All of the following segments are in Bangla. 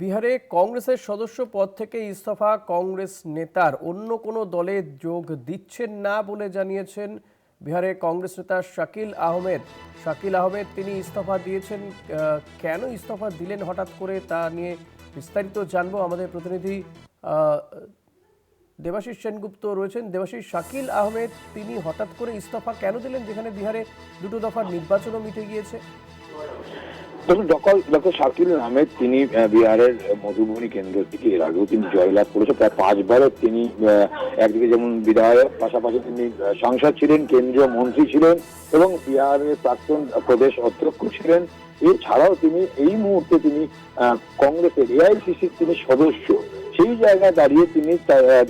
বিহারে কংগ্রেসের সদস্য পদ থেকে ইস্তফা কংগ্রেস নেতার অন্য কোনো দলে যোগ দিচ্ছেন না বলে জানিয়েছেন বিহারে কংগ্রেস নেতা শাকিল আহমেদ। শাকিল আহমেদ, তিনি ইস্তফা দিয়েছেন কেন ইস্তফা দিলেন হঠাৎ করে তা নিয়ে বিস্তারিত জানব। আমাদের প্রতিনিধি দেবাশিস সেনগুপ্ত রয়েছেন। দেবাশিস, শাকিল আহমেদ, তিনি হঠাৎ করে ইস্তফা কেন দিলেন? যেখানে বিহারে দুটো দফার নির্বাচনও মিটে গিয়েছে। দেখুন, ডক্টর ডক্টর শাকিল আহমেদ তিনি বিহারের মধুবনী কেন্দ্র থেকে এর আগেও তিনি জয়লাভ করেছে প্রায় পাঁচবারের তিনি একদিকে যেমন বিধায়ক, পাশাপাশি তিনি সাংসদ ছিলেন, কেন্দ্রীয় মন্ত্রী ছিলেন এবং বিহারের প্রাক্তন প্রদেশ অধ্যক্ষ ছিলেন। এছাড়াও তিনি এই মুহূর্তে তিনি কংগ্রেসের এআইসিসির তিনি সদস্য। সেই জায়গায় দাঁড়িয়ে তিনি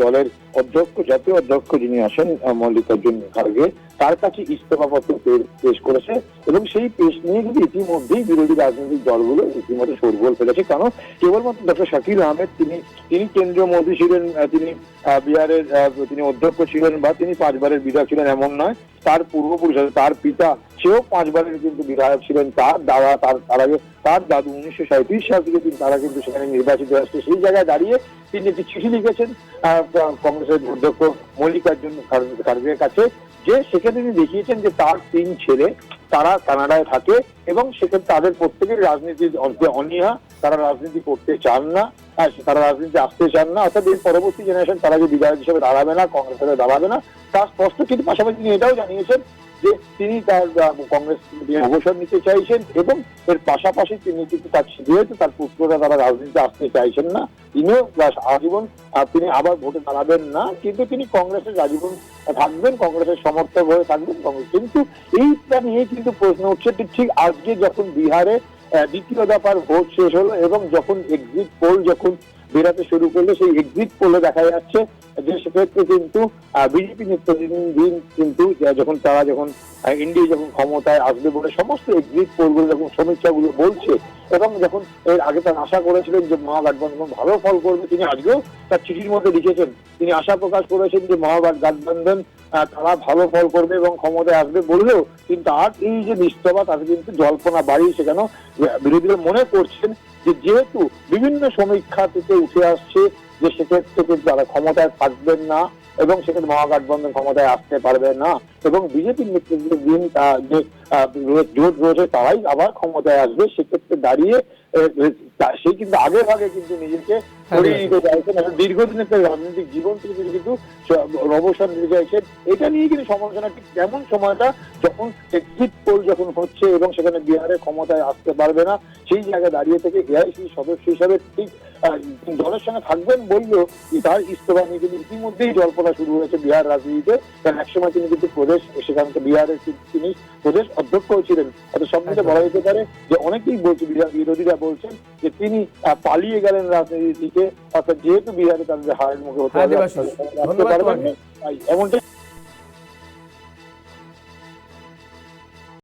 দলের অধ্যক্ষ জাতীয় অধ্যক্ষ যিনি আহ, মল্লিকার্জুন খার্গে তার কাছে ইস্তফাপত্র পেশ করেছে এবং সেই পেশ নিয়ে কিন্তু ইতিমধ্যেই বিরোধী রাজনৈতিক দলগুলো ইতিমধ্যে শোরগোল ফেলেছে। কারণ কেবলমাত্র ডক্টর শাকিল আহমেদ তিনি তিনি কেন্দ্রীয় মন্ত্রী ছিলেন তিনি বিহারের তিনি অধ্যক্ষ ছিলেন বা তিনি পাঁচবারের বিধায়ক ছিলেন এমন নয় তার পূর্বপুরুষ তার পিতা সেও পাঁচবারের কিন্তু বিধায়ক ছিলেন তার দাদা তার তার আগে তার দাদু উনিশশো সাঁত্রিশ সাল থেকে তিনি তারা কিন্তু সেখানে নির্বাচিত আসছে সেই জায়গায় দাঁড়িয়ে তিনি একটি চিঠি লিখেছেন কংগ্রেসের অধ্যক্ষ মল্লিকার্জুন খার্গের কাছে, যে সেখানে তিনি দেখিয়েছেন যে তার তিন ছেলে, তারা কানাডায় থাকে এবং সেখানে তাদের প্রত্যেকের রাজনীতির অনীহা, তারা রাজনীতি করতে চান না তারা রাজনীতি আসতে চান না, অর্থাৎ এর পরবর্তী জেনারেশন তারা যে বিধায়ক হিসেবে দাঁড়াবে না কংগ্রেসের দাঁড়াবে না তার স্পষ্ট কিন্তু পাশাপাশি তিনি এটাও জানিয়েছেন যে তিনি তার কংগ্রেস অবসর নিতে চাইছেন এবং এর পাশাপাশি তিনি কিন্তু তার যেহেতু তার পুত্ররা তারা রাজনীতিতে আসতে চাইছেন না, তিনিও আজীবন তিনি আবার ভোটে দাঁড়াবেন না, কিন্তু তিনি কংগ্রেসের আজীবন থাকবেন, কংগ্রেসের সমর্থক হয়ে থাকবেন, কংগ্রেস, কিন্তু এইটা নিয়ে কিন্তু প্রশ্ন উঠছে ঠিক আজকে যখন বিহারে দ্বিতীয় দফার ভোট শেষ হলো এবং যখন এক্সিট পোল যখন বেরাতে শুরু করলে সেই এক্সিট পোলে দেখা যাচ্ছে যে সেক্ষেত্রে কিন্তু বিজেপি নেতৃত্বাধীন কিন্তু যখন তারা যখন ইন্ডিয়া যখন ক্ষমতায় আসবে বলে সমস্ত এক্সিট পোলগুলো যখন সমীক্ষাগুলো বলছে এবং যখন এর আগে তার আশা করেছিলেন যে মহাগঠবন্ধন ভালো ফল করবে, তিনি আজকেও তার চিঠির মধ্যে লিখেছেন। তিনি আশা প্রকাশ করেছেন যে মহাগঠবন্ধন গাঠবন্ধন তারা ভালো ফল করবে এবং ক্ষমতায় আসবে বললেও কিন্তু আর এই যে নিস্তবা, তাতে কিন্তু জল্পনা বাড়িয়েছে কেন বিরোধীরা মনে করছেন যেহেতু বিভিন্ন সমীক্ষা থেকে উঠে আসছে যে সেক্ষেত্রে কিন্তু তারা ক্ষমতায় থাকবেন না এবং সেক্ষেত্রে মহাগঠবন্ধন ক্ষমতায় আসতে পারবে না এবং বিজেপির নেতৃত্বাধীন আহ, যে জোট রয়েছে তারাই আবার ক্ষমতায় আসবে সেক্ষেত্রে দাঁড়িয়ে সেই কিন্তু আগে ভাগে কিন্তু নিজেকে সরিয়ে নিতে চাইছেন দীর্ঘদিনের তার রাজনৈতিক জীবন থেকে তিনি কিন্তু অবসর নিতে চাইছেন। এটা নিয়ে কিন্তু সমালোচনা ঠিক কেমন সময়টা যখন এক্সিট পোল যখন হচ্ছে এবং সেখানে বিহারে ক্ষমতায় আসতে পারবে না সেই জায়গায় দাঁড়িয়ে থেকে এআইসি সদস্য হিসাবে ঠিক দলের সঙ্গে থাকবেন বললেও তার ইস্তফা নিয়ে কিন্তু ইতিমধ্যেই জল্পনা শুরু হয়েছে বিহার রাজনীতিতে। কারণ একসময় তিনি কিন্তু প্রদেশ সেখানকার বিহারের তিনি প্রদেশ অধ্যক্ষ ছিলেন। অর্থাৎ সব মিলে বলা যেতে পারে যে অনেকেই বলছে বিহার বিরোধীরা বলছেন যে তিনি পালিয়ে গেলেন রাজনীতি থেকে অর্থাৎ যেহেতু বিহারে তাদের হারের মুখে হতে হ্যাঁ, হবে এমনটাই